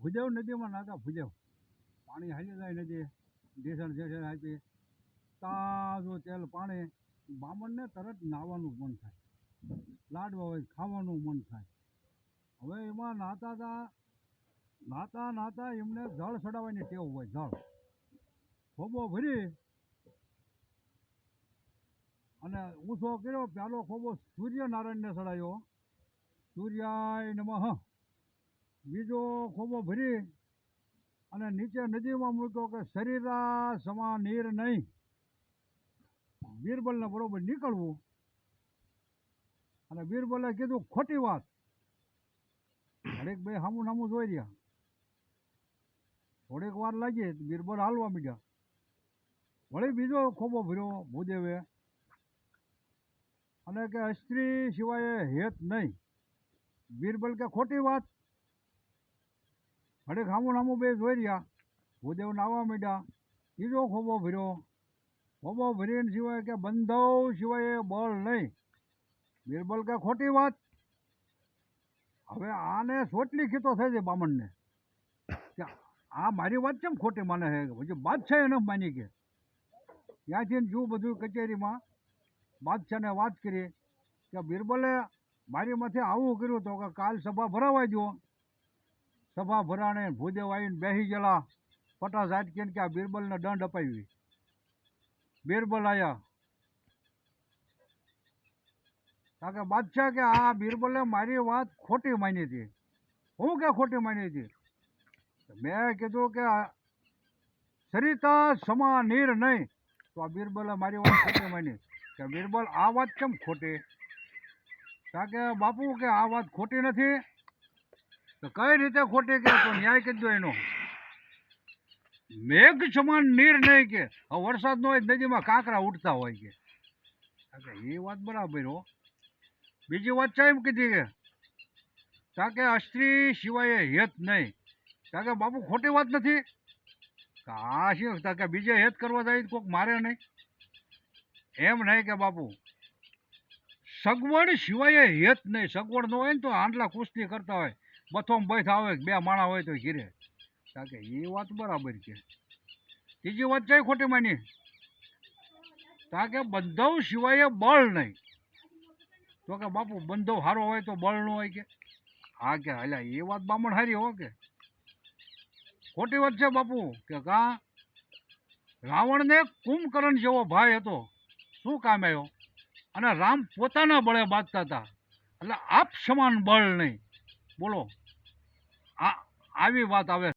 ભુજવ નદીમાં નાતા ભુજવ પાણી હાલી જાય નદી. ઢેસણ ઢેસણ આપી તાજું તેલ, પાણી. બામણને તરત નાહવાનું મન થાય. લાડવા હોય, ખાવાનું મન થાય. હવે એમાં નાતા હતા નાતા નાતા એમને જળ ચડાવવાની ટેવ હોય જળ ખોબો ભરી અને ઊંચો કર્યો, પ્યાલો ખોબો સૂર્યનારાયણને ચડાયો સૂર્યાય નમઃ. બીજો ખોબો ભરી અને નીચે નદીમાં મૂક્યો કે શરીરા સમા નીર નહીં. બીરબલને બરોબર નીકળવું. અને બીરબલે કીધું, ખોટી વાત. ઘડીક ભાઈ સામું નામું જોઈ રહ્યા. થોડીક વાર લાગી તો બીરબલ હાલવા મીડ્યા. વળી બીજો ખોબો ભર્યો ભૂદેવે અને કે સ્ત્રી સિવાય હેત નહીં. બીરબલ કે, ખોટી વાત. ઘડીક ખામું નામું બે જોઈ રહ્યા. ભૂદેવ નાવા માંડ્યા. ત્રીજો ખોબો ભર્યો. ખોબો ભરીને સિવાય કે બંધવ સિવાય બળ નહીં. બીરબલ કે ખોટી વાત. હવે આને સોટલી ખીતો થઈ છે બામણને. કે આ મારી વાત કેમ ખોટી માને છે? પછી બાદશાહ એને માની કે. ત્યાંથી જો બધું કચેરીમાં. બાદશાહને વાત કરી કે બીરબલે મારી માથે આવું કર્યું તો કે કાલ સભા ભરાવા દો સભા ભરાણે ભૂદેવ આવીને બેસી ગયેલા. પટા ઝાટકીને કે આ બીરબલને દંડ અપાવી બીરબલ આયા. કારણ કે બાદશાહ કે આ બીરબલે મારી વાત ખોટી માની હતી. હું કે ખોટી માની હતી? મેં કીધું કે સરિતા સમા નીર નહીં. તો આ બીરબલે મારી વાત ખોટી માની. કે બીરબલ આ વાત કેમ ખોટી? કારણ કે બાપુ કે આ વાત ખોટી નથી? તો કઈ રીતે ખોટી કે તો ન્યાય કરી એનો. મેઘ સમાન નીર નહીં કે વરસાદ ન હોય નદીમાં કાંકરા ઉડતા હોય કે. એ વાત બરાબર હો. બીજી વાત છે એમ કીધી કે કારણ કે અસ્ત્રી સિવાય હેત નહીં. કારણ કે બાપુ ખોટી વાત નથી? આ શું કારણ કે બીજે હેત કરવા જાય કોઈક મારે નહીં? એમ નહીં કે બાપુ. સગવડ સિવાય હેત નહીં. સગવડ ન હોય ને તો આંટલા કુસ્તી કરતા હોય. બથોમ બથ આવે બે માણા હોય તો ઘીરે. કે એ વાત બરાબર છે. ત્રીજી વાત છે ખોટી માની? કે બંધવ સિવાય બળ નહીં. તો કે બાપુ, બંધવ સારો હોય તો બળ ન હોય કે? હા કે હાલ્યા એ વાત બામણ હારી હો કે? ખોટી વાત છે બાપુ, કે કા? રાવણને કુંભકર્ણ જેવો ભાઈ હતો. શું કામ આવ્યો? અને રામ પોતાના બળે બાંધતા હતા. એટલે આપ સમાન બળ નહીં. બોલો. આવી વાત આવે.